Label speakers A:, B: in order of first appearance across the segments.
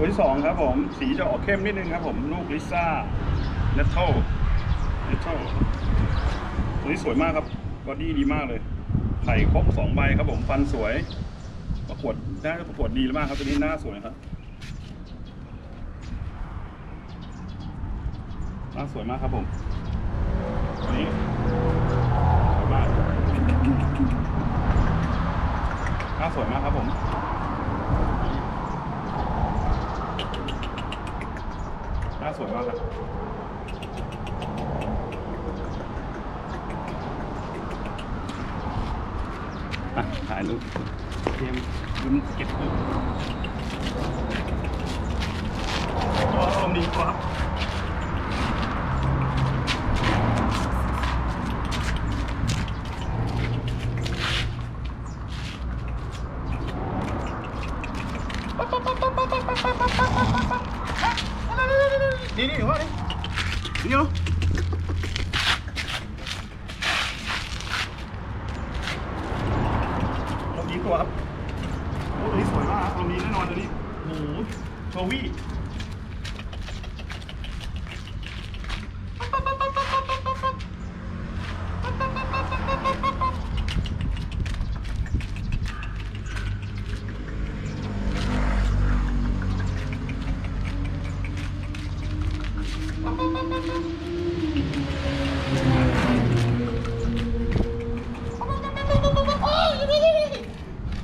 A: ตัวที่สองครับผม สีจะออกเข้มนิดนึงครับผม ลูกลิซ่าเนทเทิลเนทเทิลตัวนี้สวยมากครับบอดี้ดีมากเลยไข่ครบสองใบครับผมฟันสวยประกวดได้ประกวดดีมากครับตัวนี้หน้าสวยครับหน้าสวยมากครับผมตัวนี้สวยมากหน้าสวยมากครับผม หน้าสวยมากครับอะถ่ายรูปเตรียมยืมเก็บรูปตัวอารมณ์ดีกว่าครับ นี่นี่ว่านี่นี่เหรอลมดีตัวครับโอ้ตัวนี้สวยมากครับลมดีแน่นอนตัวนี้โอ้โหโชวี่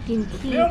B: กินขี้
A: เดี๋ย